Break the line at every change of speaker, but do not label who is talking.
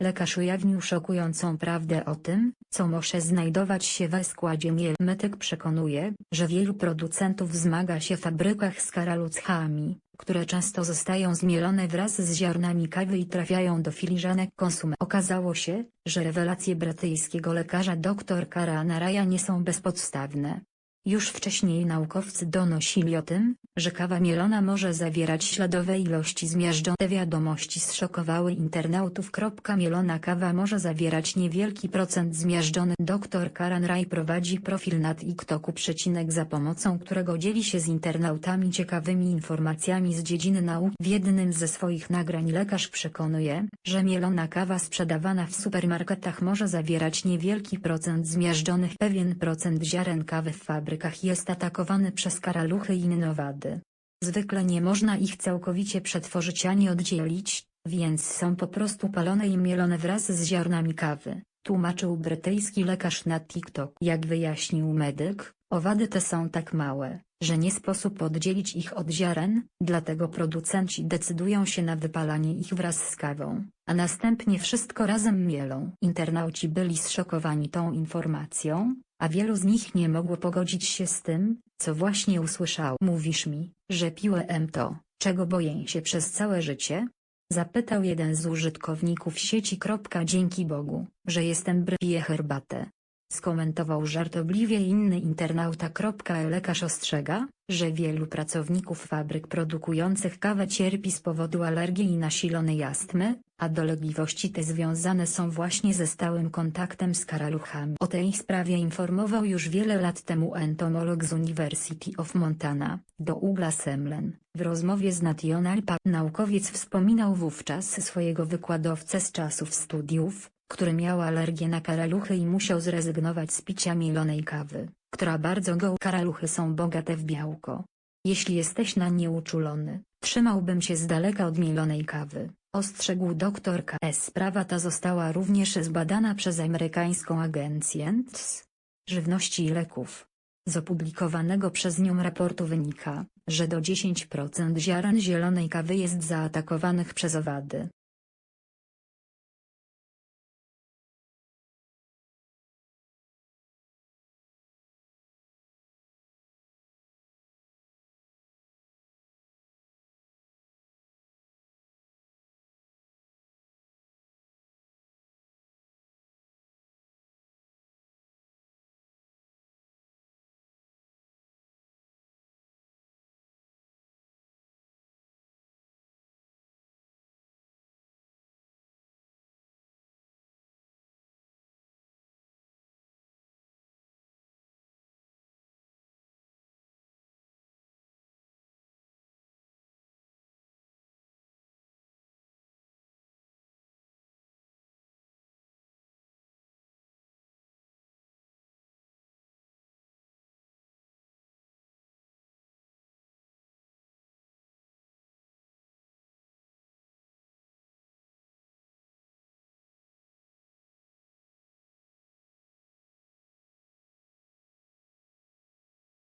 lekarz ujawnił szokującą prawdę o tym, co może znajdować się we składzie miel. Metyk przekonuje, że wielu producentów zmaga się w fabrykach z karaluchami, które często zostają zmielone wraz z ziarnami kawy i trafiają do filiżanek konsumentów. Okazało się, że rewelacje brytyjskiego lekarza dr Karana Raja nie są bezpodstawne. Już wcześniej naukowcy donosili o tym, że kawa mielona może zawierać śladowe ilości zmiażdżone. Te wiadomości zszokowały internautów. Mielona kawa może zawierać niewielki procent zmiażdżony. Dr Karan Raj prowadzi profil na TikToku przecinek za pomocą którego dzieli się z internautami ciekawymi informacjami z dziedziny nauk. W jednym ze swoich nagrań lekarz przekonuje, że mielona kawa sprzedawana w supermarketach może zawierać niewielki procent zmiażdżonych. Pewien procent ziaren kawy w fabrykach jest atakowany przez karaluchy i inne owady. Zwykle nie można ich całkowicie przetworzyć ani oddzielić, więc są po prostu palone i mielone wraz z ziarnami kawy, tłumaczył brytyjski lekarz na TikTok. Jak wyjaśnił medyk, owady te są tak małe, że nie sposób oddzielić ich od ziaren, dlatego producenci decydują się na wypalanie ich wraz z kawą, a następnie wszystko razem mielą. Internauci byli zszokowani tą informacją, a wielu z nich nie mogło pogodzić się z tym, co właśnie usłyszał. Mówisz mi, że piłem to, czego boję się przez całe życie? Zapytał jeden z użytkowników sieci. Dzięki Bogu, że jestem bry herbatę. Skomentował żartobliwie inny internauta. Lekarz ostrzega, że wielu pracowników fabryk produkujących kawę cierpi z powodu alergii i nasilonej astmy, a dolegliwości te związane są właśnie ze stałym kontaktem z karaluchami. O tej sprawie informował już wiele lat temu entomolog z University of Montana, Douglas Emlen. W rozmowie z National Pub naukowiec wspominał wówczas swojego wykładowcę z czasów studiów, który miał alergię na karaluchy i musiał zrezygnować z picia mielonej kawy, która bardzo go karaluchy są bogate w białko. Jeśli jesteś na nie uczulony, trzymałbym się z daleka od mielonej kawy, ostrzegł dr K.S. Sprawa ta została również zbadana przez amerykańską agencję NTS Żywności i Leków. Z opublikowanego przez nią raportu wynika, że do 10% ziaren zielonej kawy jest zaatakowanych przez owady.